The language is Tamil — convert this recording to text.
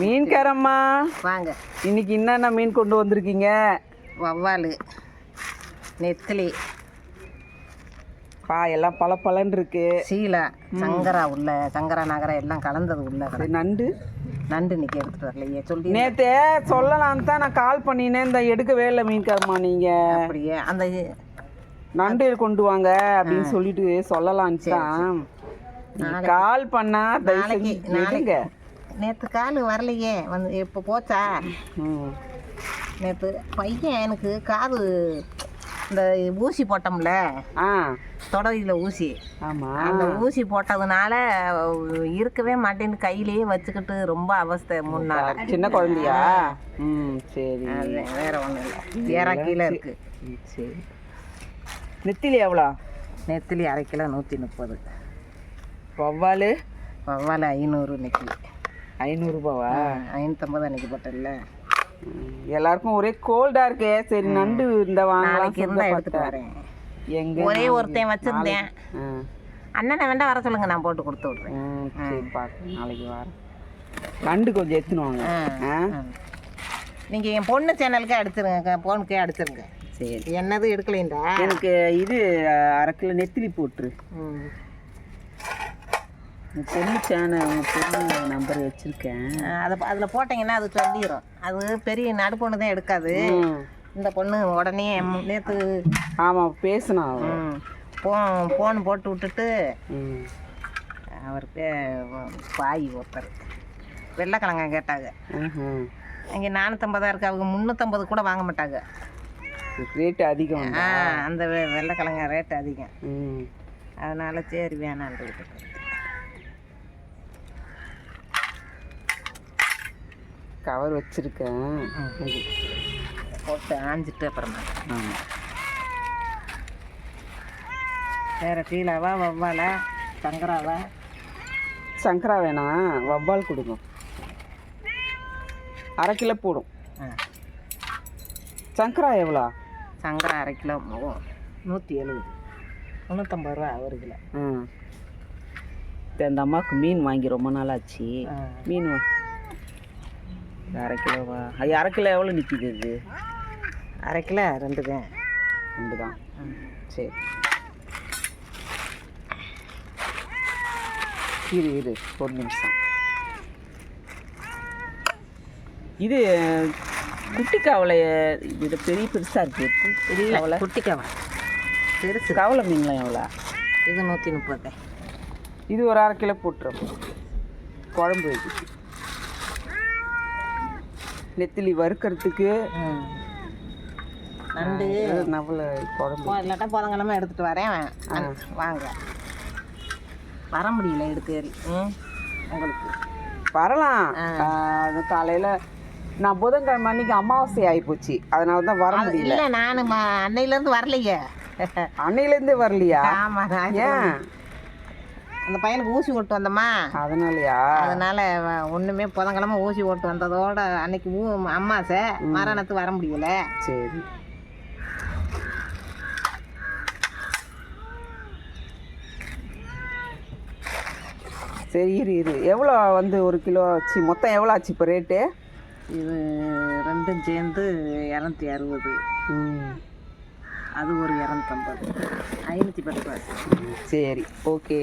மீன்காரம்மா. வாங்க. இன்னைக்கு என்னென்ன மீன் கொண்டு வந்திருக்கீங்க? வவ்வால். நெத்திலி. பா எல்லாம் பல பலன்னு இருக்கு. சீலா. சங்கரா உள்ள சங்கரா நகரா எல்லாம் கலந்தது உள்ள. நண்டு. நண்டு இன்னைக்கு எடுத்துட்டு வரலையே சொல்லி நேத்தே சொல்லலான்னு தான் நான் கால் பண்ணினேன். இந்த எடுக்கவே இல்லை மீன்காரம்மா நீங்க. அப்படியே அந்த நண்டு கொண்டு வாங்க அப்படின்னு சொல்லிட்டு சொல்லலான்னு தான். கால் பண்ணா நாளைக்கு எடுங்க நேற்று கால் வரலையே. வந்து இப்போ போச்சா. நேற்று பையன் எனக்கு காது இந்த ஊசி போட்டோம்ல? ஆ. தொடரியில் ஊசி. ஆமா. அந்த ஊசி போட்டதுனால இருக்கவே மாட்டேன்னு கையிலேயே வச்சுக்கிட்டு ரொம்ப அவஸ்தை மூணு நாள் சின்ன குழந்தையா? ம் சரி. வேற ஒன்றும் இல்லை. ஏறா கீழே இருக்கு. சரி. நெத்திலி எவ்வளோ? நெத்திலி அரை கிலோ நூற்றி முப்பது. வவ்வால்? வவ்வால் ஐநூறு இன்னைக்கு ஐநூறுரூபாவா? ஐநூற்றம்பது அன்னைக்கு போட்டல ம், எல்லாருக்கும் ஒரே கோல்டா இருக்கே. சரி நண்டு இந்த வாங்கலாம் நாளைக்கு இருந்தால் எடுத்துட்டு வரேன். எங்க ஒரே ஒருத்தன் வச்சிருந்தேன். அண்ணனை வேண்டாம் வர சொல்லுங்க நான் போட்டு கொடுத்து விட்றேன். சரி பார்க்க நாளைக்கு வரேன். நண்டு கொஞ்சம் எடுத்துன்னு வாங்க. ஆ. நீங்கள் என் பொண்ணு சேனலுக்கே அடிச்சிருங்க ஃபோனுக்கே அடிச்சிருங்க. சரி. என்னது எடுக்கலைண்டா எனக்கு இது அரை கிலோ நெத்திலி போட்டுரு. உங்கள் பொண்ணு சேனல் உங்கள் பொண்ணு நம்பர் வச்சுருக்கேன். அதை அதில் போட்டிங்கன்னா அது சொல்லிடும் அது பெரிய நடு பொண்ணு தான் எடுக்காது இந்த பொண்ணு உடனே நேற்று ஆமாம் பேசினா அவ. ஃபோன் போட்டு விட்டுட்டு அவர் பே பாய் ஒருத்தர். வெள்ளைக்கிழங்க கேட்டாங்க. இங்கே நானூற்றம்பதா இருக்கு. அவங்க முந்நூற்றம்பது கூட வாங்க மாட்டாங்க. ரேட்டு அதிகம் ஆ அந்த வெள்ளைக்கிழங்க ரேட் அதிகம். அதனால சரி வேணான்ட்டு கவர் வச்சுருக்கேன். போட்டு ஆஞ்சிட்டு அப்புறமா. ஆமாம் வேறு கீழாவா வவ்வாலா சங்கராவா? சங்கரா வேணாம் வவ்வால் கொடுங்க அரை கிலோ போடும். சங்கரா எவ்வளோ? சங்கரா அரை கிலோ மு- நூற்றி எழுபது. முந்நூற்றம்பது ரூபா ஒரு கிலோ. ம். இந்த அம்மாவுக்கு மீன் வாங்கி ரொம்ப நாள் ஆச்சு ஆ. மீன் அரை கிலோவா? அது அரை கிலோ எவ்வளோ நிற்கிது இது? அரை கிலோ ரெண்டு தான் ரெண்டு தான் சரி. இரு இரு ஒரு நிமிஷம். இது குட்டி கவலை இது பெரிய பெருசாக இருக்கு. குட்டி இல்லை கவலை? குட்டிக்காவா பெருசு. கவலை மீன்லாம் எவ்வளோ இது நூற்றி முப்பது. இது ஒரு அரை கிலோ போட்டுரும். குழம்பு வைக்க நெத்திலி வறுக்கிறதுக்கு. நண்டு. நவல குழம்பு. இல்லாட்டா புதங்கிழமை எடுத்துகிட்டு வரேன் வாங்க. வர முடியல எடுத்து உங்களுக்கு. வரலாம். அது காலையில் நான் புதன்கிழமை அன்னைக்கு அமாவாசை ஆகிப்போச்சு அதனால தான் வர முடியல. இல்லை நான் அன்னையிலேருந்து வரலையே. அன்னையிலேருந்தே வரலையா? ஆமாம் நான் ஏன்? அந்த பையனுக்கு ஊசி போட்டு வந்தோமா? அதனாலயா? அதனால ஒண்ணுமே புதன்கிழமை ஊசி போட்டு வந்ததோட அன்னைக்கு ஊ அம்மாசை மரணத்து வர முடியல. சரி. சரி இரு இரு. எவ்வளோ வந்து ஒரு கிலோ ஆச்சு? மொத்தம் எவ்வளோ ஆச்சு இப்போ ரேட்டு? இது ரெண்டும் சேர்ந்து இரநூத்தி அறுபது. ம். அது ஒரு இரநூத்தம்பது. ஐநூற்றி பத்து ரூபா சரி ஓகே.